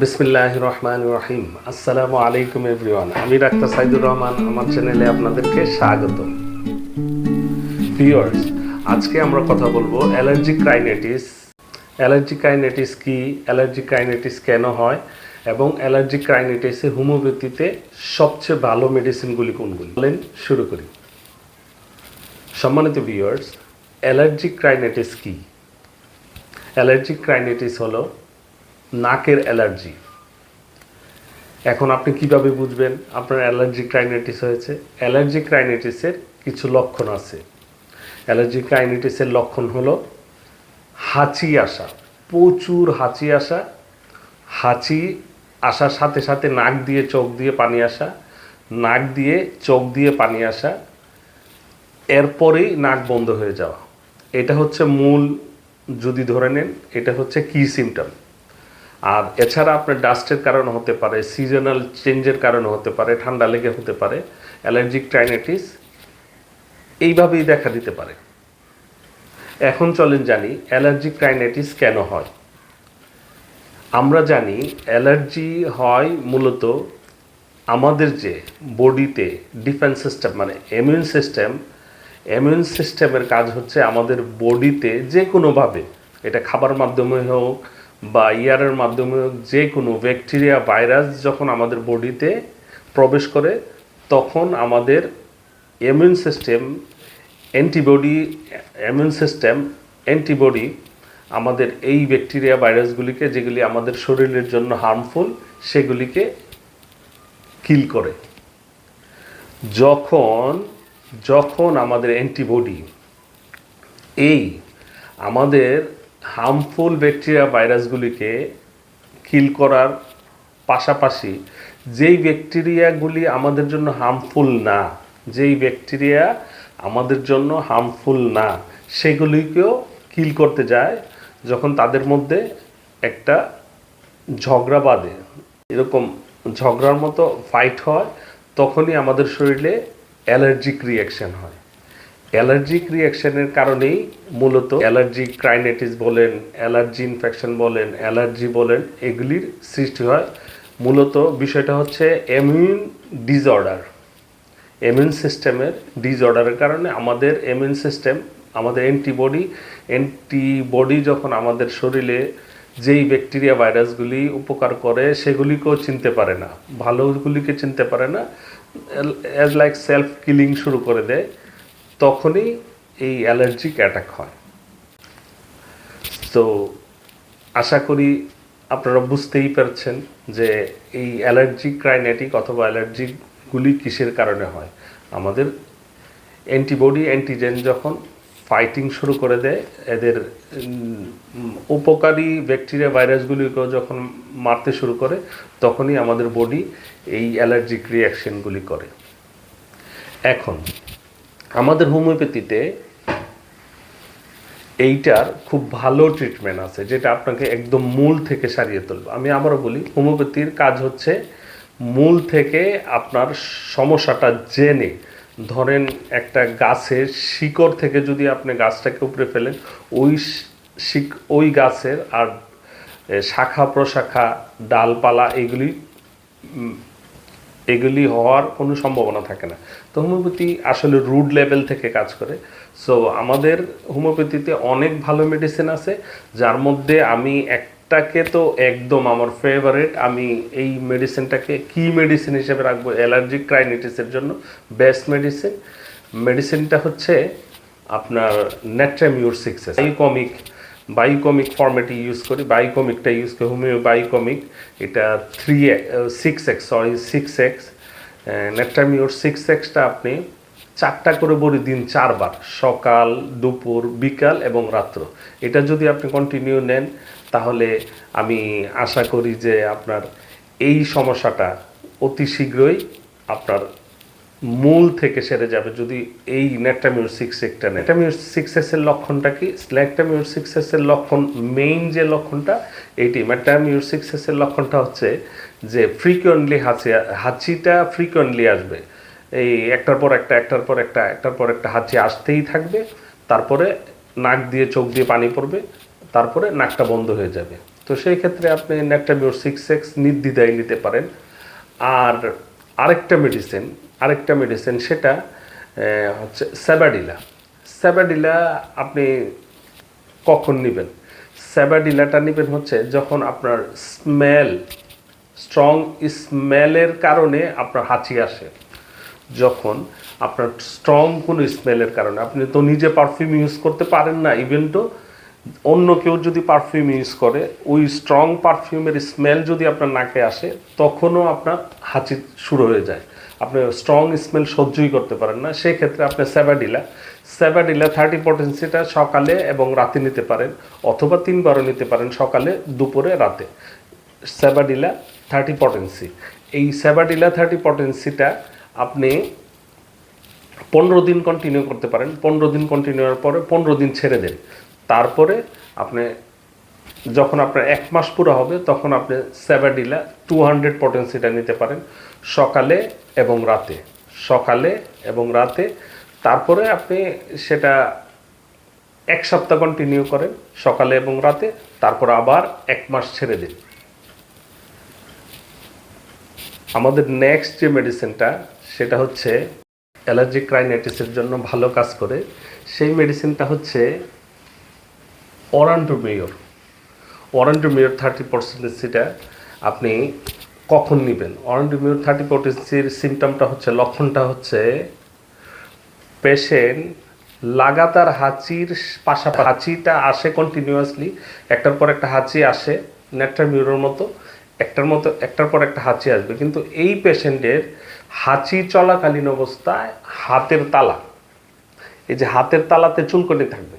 বিসমিল্লাহ রহমান রহিম। আসসালামু আলাইকুম এভরিওয়ান। আমি ডাক্তার সাইদুর রহমান, আমার চ্যানেলে আপনাদেরকে স্বাগত। ভিউয়ার্স আজকে আমরা কথা বলব অ্যালার্জিক রাইনাইটিস অ্যালার্জিক রাইনাইটিস কি? অ্যালার্জিক রাইনাইটিস কেন হয়? এবং অ্যালার্জিক রাইনাইটিসে হোমিওপ্যাথিতে সবচেয়ে ভালো মেডিসিনগুলি কোনগুলি? বলেন, শুরু করি। সম্মানিত ভিউয়ার্স অ্যালার্জিক রাইনাইটিস কি? অ্যালার্জিক রাইনাইটিস হলো নাকের অ্যালার্জি। এখন আপনি কীভাবে বুঝবেন আপনার অ্যালার্জি রাইনাইটিস হয়েছে? অ্যালার্জি রাইনাইটিসের কিছু লক্ষণ আছে। অ্যালার্জি রাইনাইটিসের লক্ষণ হলো হাঁচি আসা, প্রচুর হাঁচি আসা, হাঁচি আসার সাথে সাথে নাক দিয়ে চোখ দিয়ে পানি আসা, নাক দিয়ে চোখ দিয়ে পানি আসা, এরপরেই নাক বন্ধ হয়ে যাওয়া। এটা হচ্ছে মূল, যদি ধরে নেন, এটা হচ্ছে কি সিমটম আর এছাড়া আপনার ডাস্টের কারণে হতে পারে সিজনাল চেঞ্জের কারণে হতে পারে, ঠান্ডা লেগে হতে পারে অ্যালার্জিক ট্রাইনাইটিস এইভাবেই দেখা দিতে পারে। এখন চলেন জানি অ্যালার্জিক ট্রাইনাইটিস কেন হয়। আমরা জানি অ্যালার্জি হয় মূলত আমাদের যে বডিতে ডিফেন্স সিস্টেম মানে ইমিউন সিস্টেম ইমিউন সিস্টেমের কাজ হচ্ছে আমাদের বডিতে যে কোনোভাবে এটা খাবার মাধ্যমে হোক বা ইয়ারের মাধ্যমে যে কোনো ব্যাকটেরিয়া ভাইরাস যখন আমাদের বডিতে প্রবেশ করে, তখন আমাদের immune system antibody immune system antibody আমাদের এই ব্যাকটেরিয়া ভাইরাসগুলিকে যেগুলি আমাদের শরীরের জন্য হার্মফুল সেগুলিকে কিল করে। যখন যখন আমাদের অ্যান্টিবডি এই আমাদের হার্মফুল ব্যাকটেরিয়া ভাইরাসগুলিকে কিল করার পাশাপাশি যেই ব্যাকটেরিয়াগুলি আমাদের জন্য হার্মফুল না, যেই ব্যাকটেরিয়া আমাদের জন্য হার্মফুল না, সেগুলিকেও কিল করতে যায় যখন তাদের মধ্যে একটা ঝগড়া বাঁধে। এরকম ঝগড়ার মতো ফাইট হয়, তখনই আমাদের শরীরে অ্যালার্জিক রিয়াকশন হয়। অ্যালার্জিক রিয়াকশনের কারণেই মূলত অ্যালার্জি ক্রাইনেটিস বলেন, অ্যালার্জি ইনফেকশন বলেন, অ্যালার্জি বলেন এগুলির সৃষ্টি হয়। মূলত বিষয়টা হচ্ছে ইমিউন ডিসঅর্ডার ইমিউন সিস্টেমের ডিসঅর্ডারের কারণে আমাদের ইমিউন সিস্টেম আমাদের অ্যান্টিবডি অ্যান্টিবডি যখন আমাদের শরীরে যেই ব্যাকটেরিয়া ভাইরাসগুলি উপকার করে, সেগুলিকেও চিনতে পারে না। ভালোগুলিকে চিনতে পারে না। অ্যাজ লাইক সেলফ কিলিং শুরু করে দেয়। তখনই এই অ্যালার্জিক অ্যাটাক হয়। তো আশা করি আপনারা বুঝতেই পারছেন যে এই অ্যালার্জিক ক্রাইনেটিক অথবা অ্যালার্জিকগুলি কিসের কারণে হয়। আমাদের অ্যান্টিবডি, অ্যান্টিজেন যখন ফাইটিং শুরু করে দেয়, এদের উপকারী ব্যাকটেরিয়া, ভাইরাসগুলিকেও যখন মারতে শুরু করে, তখনই আমাদের বডি এই অ্যালার্জিক রিয়াকশনগুলি করে। এখন আমাদের হোমিওপ্যাথিতে এইটার খুব ভালো ট্রিটমেন্ট আছে, যেটা আপনাকে একদম মূল থেকে সারিয়ে তুলবে। আমি আবারও বলি, হোমিওপ্যাথির কাজ হচ্ছে মূল থেকে আপনার সমস্যাটা জেনে, ধরেন একটা গাছের শিকড় থেকে যদি আপনি গাছটাকে উপরে ফেলেন, ওই শিক, ওই গাছের আর শাখা প্রশাখা ডালপালা, এগুলি এগুলি হওয়ার কোনো সম্ভাবনা থাকে না। তো হোমিওপ্যাথি আসলে রুট লেভেল থেকে কাজ করে। সো আমাদের হোমিওপ্যাথিতে অনেক ভালো মেডিসিন আছে, যার মধ্যে আমি একটাকে তো একদম আমার ফেভারেট আমি এই মেডিসিনটাকে কি মেডিসিন হিসেবে রাখব? অ্যালার্জিক ক্রাইনিটিসের জন্য বেস্ট মেডিসিন মেডিসিনটা হচ্ছে আপনার নেট্রামিউর সিক্সেস এই কমিক বায়োকমিক ফর্মেটে ইউজ করি বায়োকমিকটা ইউজ করি হোমিও বায়োকমিক এটা three six x sorry six x নেট্রামিওর six এক্সটা আপনি চারটা করে বড়ি দিন চারবার, সকাল, দুপুর, বিকাল এবং রাত্র। এটা যদি আপনি কন্টিনিউ নেন, তাহলে আমি আশা করি যে আপনার এই সমস্যাটা অতি শীঘ্রই আপনার মূল থেকে সেরে যাবে যদি এই নেট্রামিউর সিক্স একটা নেট্রামিউর সিক্স এর লক্ষণটা কি? নেট্রামিউর সিক্স এর লক্ষণ মেইন যে লক্ষণটা এইটি নেট্রামিউর সিক্স এর লক্ষণটা হচ্ছে যে ফ্রিকুয়েন্টলি হাঁচি, হাঁচিটা ফ্রিকুয়েন্টলি আসবে। এই একটার পর একটা, একটার পর একটা, একটার পর একটা হাঁচি আসতেই থাকবে, তারপরে নাক দিয়ে চোখ দিয়ে পানি পড়বে, তারপরে নাকটা বন্ধ হয়ে যাবে। তো সেই ক্ষেত্রে আপনি ন্যাকটামিওর সিক্স এক্স নির্দ্বিধায় নিতে পারেন। আর আরেকটা মেডিসিন আরেকটা মেডিসিন সেটা হচ্ছে স্যাবাডিলা স্যাবাডিলা আপনি কখন নেবেন? স্যাবাডিলাটা নেবেন হচ্ছে যখন আপনার স্মেল স্ট্রং স্মেলের কারণে আপনার হাঁচি আসে। যখন আপনার স্ট্রং কোনো স্মেলের কারণে। আপনি তো নিজে পারফিউম ইউজ করতে পারেন না ইভেন তো। অন্য কেউ যদি পারফিউম ইউজ করে, ওই স্ট্রং পারফিউমের স্মেল যদি আপনার নাকে আসে, তখনও আপনার হাঁচি শুরু হয়ে যায়। আপনি স্ট্রং স্মেল সহ্যই করতে পারেন না। সেই ক্ষেত্রে আপনি স্যাবাডিলা স্যাবাডিলা থার্টি পটেন্সিটা সকালে এবং রাতে নিতে পারেন অথবা তিনবারও নিতে পারেন সকালে, দুপুরে, রাতে। স্যাবাডিলা থার্টি পটেন্সি এই স্যাবাডিলা থার্টি পটেন্সিটা আপনি পনেরো দিন কন্টিনিউ করতে পারেন। পনেরো দিন কন্টিনিউ কন্টিনিউর পরে পনেরো দিন ছেড়ে দেন। তারপরে আপনি যখন আপনার এক মাস পুরো হবে, তখন আপনি স্যাবাডিলা টু হান্ড্রেড পটেন্সিটা নিতে পারেন, সকালে এবং রাতে। সকালে এবং রাতে। তারপরে আপনি সেটা এক সপ্তাহ কন্টিনিউ করেন, সকালে এবং রাতে। তারপর আবার এক মাস ছেড়ে দিন। আমাদের নেক্সট যে মেডিসিনটা সেটা হচ্ছে অ্যালার্জিক ক্রাইনাইটিসের জন্য ভালো কাজ করে। সেই মেডিসিনটা হচ্ছে অরান্ডোমিওর অরান্ডোমিওর থার্টি পার্সেন্টেসিটা আপনি কখন নেবেন? অরান্ডোমিওর থার্টি পার্সেন্টেসির সিমটমটা হচ্ছে, লক্ষণটা হচ্ছে পেশেন্ট লাগাতার হাঁচির পাশাপাশি, হাঁচিটা আসে কন্টিনিউয়াসলি একটার পর একটা হাঁচি আসে নেট্রা মিউরোর মতো, একটার মতো, একটার পর একটা হাঁচি আসবে। কিন্তু এই পেশেন্টের হাঁচি চলাকালীন অবস্থায় হাতের তালা, এই যে হাতের তালাতে চুলকনি থাকবে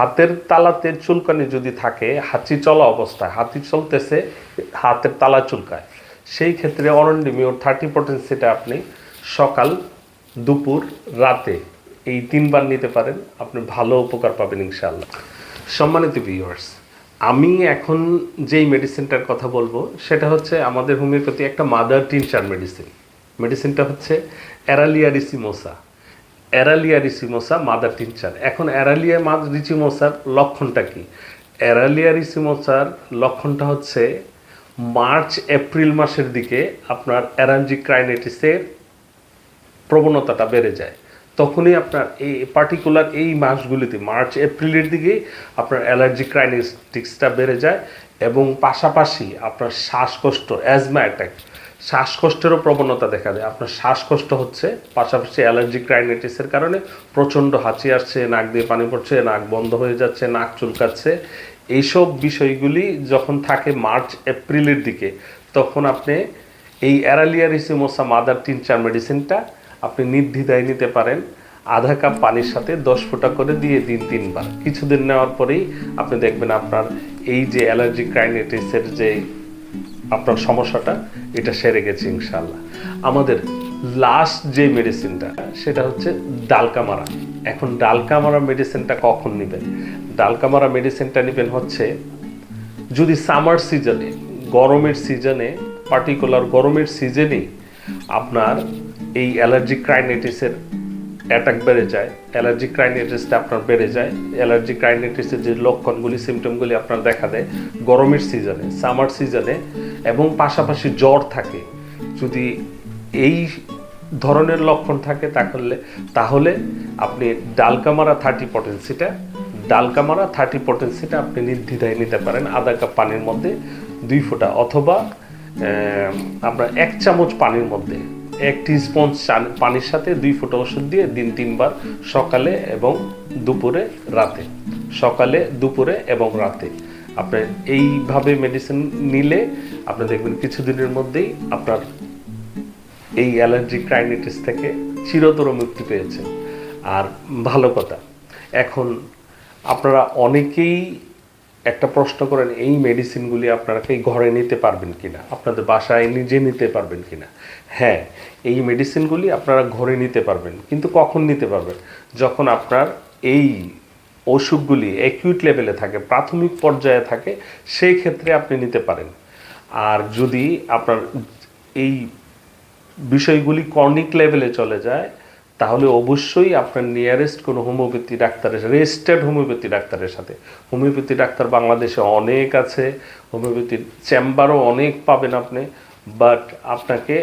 হাতের তালাতে চুলকানি যদি থাকে, হাঁচি চলা অবস্থায় হাতি চলতেছে, হাতের তালা চুলকায়। সেই ক্ষেত্রে অরন্ডিমিওর থার্টি পটেন্সিটা আপনি সকাল, দুপুর, রাতে এই তিনবার নিতে পারেন। আপনি ভালো উপকার পাবেন ইনশাআল্লাহ। সম্মানিত ভিউয়ার্স আমি এখন যেই মেডিসিনটার কথা বলব, সেটা হচ্ছে আমাদের হোমিওপ্যাথি একটা মাদার টিনচার মেডিসিন মেডিসিনটা হচ্ছে অ্যারালিয়ারিসিমোসা অ্যারালিয়া রিসিমোসা মাদার টিনচার। এখন অ্যারালিয়া মাদ রিসিমোসার লক্ষণটা কি? অ্যারালিয়া রিসিমোসার লক্ষণটা হচ্ছে মার্চ, এপ্রিল মাসের দিকে আপনার অ্যারাঞ্জিক ক্রাইনেটিসের প্রবণতাটা বেড়ে যায়। তখনই আপনার এই পার্টিকুলার এই মাসগুলিতে, মার্চ, এপ্রিলের দিকে আপনার অ্যালার্জি ক্রাইনেটিক্সটা বেড়ে যায় এবং পাশাপাশি আপনার শ্বাসকষ্ট, অ্যাজমা অ্যাটাক শ্বাসকষ্টেরও প্রবণতা দেখা যায় আপনার শ্বাসকষ্ট হচ্ছে, পাশাপাশি অ্যালার্জি ক্রাইনাইটিসের কারণে প্রচণ্ড হাঁচি আসছে, নাক দিয়ে পানি পড়ছে, নাক বন্ধ হয়ে যাচ্ছে, নাক চুলকাচ্ছে। এইসব বিষয়গুলি যখন থাকে মার্চ, এপ্রিলের দিকে, তখন আপনি এই অ্যারালিয়ারিসিমোসা মাদার তিন চার মেডিসিনটা আপনি নির্দ্বিধায় নিতে পারেন। আধা কাপ পানির সাথে দশ ফোঁটা করে দিয়ে দিন তিনবার। কিছুদিন নেওয়ার পরেই আপনি দেখবেন আপনার এই যে অ্যালার্জি ক্রাইনাইটিসের যে আপনার সমস্যাটা, এটা সেরে গেছে ইনশাল্লাহ আমাদের লাস্ট যে মেডিসিনটা সেটা হচ্ছে ডালকামারা। এখন ডালকামারা মেডিসিনটা কখন নেবেন? ডালকামারা মেডিসিনটা নেবেন হচ্ছে, যদি সামার সিজনে গরমের সিজনে পার্টিকুলার গরমের সিজনেই আপনার এই অ্যালার্জি ক্রাইনেটিসের অ্যাটাক বেড়ে যায় অ্যালার্জি ক্রাইনেটিসটা আপনার বেড়ে যায় অ্যালার্জি ক্রাইনেটিসের যে লক্ষণগুলি সিমটমগুলি আপনার দেখা দেয়, গরমের সিজনে সামার সিজনে এবং পাশাপাশি জ্বর থাকে। যদি এই ধরনের লক্ষণ থাকে তাহলে তাহলে আপনি ডালকামারা থার্টি পটেন্সিটা ডালকামারা থার্টি পটেন্সিটা আপনি নির্দ্বিধায় নিতে পারেন আধা কাপ পানির মধ্যে দুই ফোঁটা অথবা আমরা এক চামচ পানির মধ্যে এক স্পঞ্জ পানির সাথে দুই ফোঁটা ওষুধ দিয়ে দিন তিনবার সকালে এবং দুপুরে রাতে। সকালে, দুপুরে এবং রাতে। আপনার এইভাবে মেডিসিন নিলে আপনি দেখবেন কিছুদিনের মধ্যেই আপনার এই অ্যালার্জি ক্রাইনাইটিস থেকে চিরতর মুক্তি পেয়েছেন। আর ভালো কথা, এখন আপনারা অনেকেই একটা প্রশ্ন করেন, এই মেডিসিনগুলি আপনারা কি ঘরে নিতে পারবেন কিনা? আপনাদের বাসায় নিজে নিতে পারবেন কিনা? হ্যাঁ এই মেডিসিনগুলি আপনারা ঘরে নিতে পারবেন, কিন্তু কখন নিতে পারবেন? যখন আপনার এই অসুখগুলি অ্যাকিউট লেভেলে থাকে, প্রাথমিক পর্যায়ে থাকে, সেই ক্ষেত্রে আপনি নিতে পারেন। আর যদি আপনার এই বিষয়গুলি কর্নিক লেভেলে চলে যায়, তাহলে অবশ্যই আপনার নিয়ারেস্ট কোনো হোমিওপ্যাথি ডাক্তারের রেজিস্টার্ড হোমিওপ্যাথি ডাক্তারের সাথে। হোমিওপ্যাথি ডাক্তার বাংলাদেশে অনেক আছে হোমিওপ্যাথির চেম্বারও অনেক পাবেন আপনি বাট আপনাকে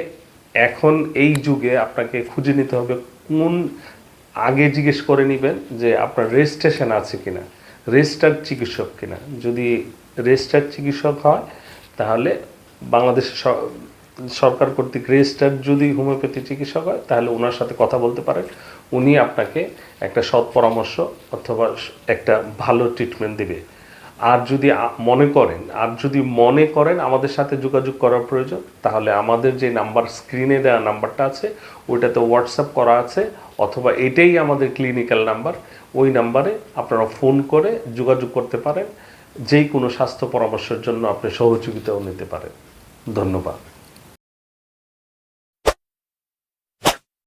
এখন এই যুগে আপনাকে খুঁজে নিতে হবে কোন আগে জিজ্ঞেস করে নেবেন যে আপনার রেজিস্ট্রেশন আছে কিনা রেজিস্টার্ড চিকিৎসক কিনা। যদি রেজিস্টার্ড চিকিৎসক হয়, তাহলে বাংলাদেশ সরকার কর্তৃক রেজিস্টার্ড যদি হোমিওপ্যাথি চিকিৎসক হয়, তাহলে ওনার সাথে কথা বলতে পারেন। উনি আপনাকে একটা সৎ পরামর্শ অথবা একটা ভালো ট্রিটমেন্ট দিবে। আর যদি মনে করেন, আর যদি মনে করেন আমাদের সাথে যোগাযোগ করার প্রয়োজন, তাহলে আমাদের যে নাম্বার স্ক্রিনে দেওয়া নাম্বারটা আছে, ওইটাতে হোয়াটসঅ্যাপ করা আছে, অথবা এটাই আমাদের ক্লিনিক্যাল নাম্বার। ওই নাম্বারে আপনারা ফোন করে যোগাযোগ করতে পারেন। যেই কোনো স্বাস্থ্য পরামর্শের জন্য আপনি সহযোগিতাও নিতে পারেন। ধন্যবাদ।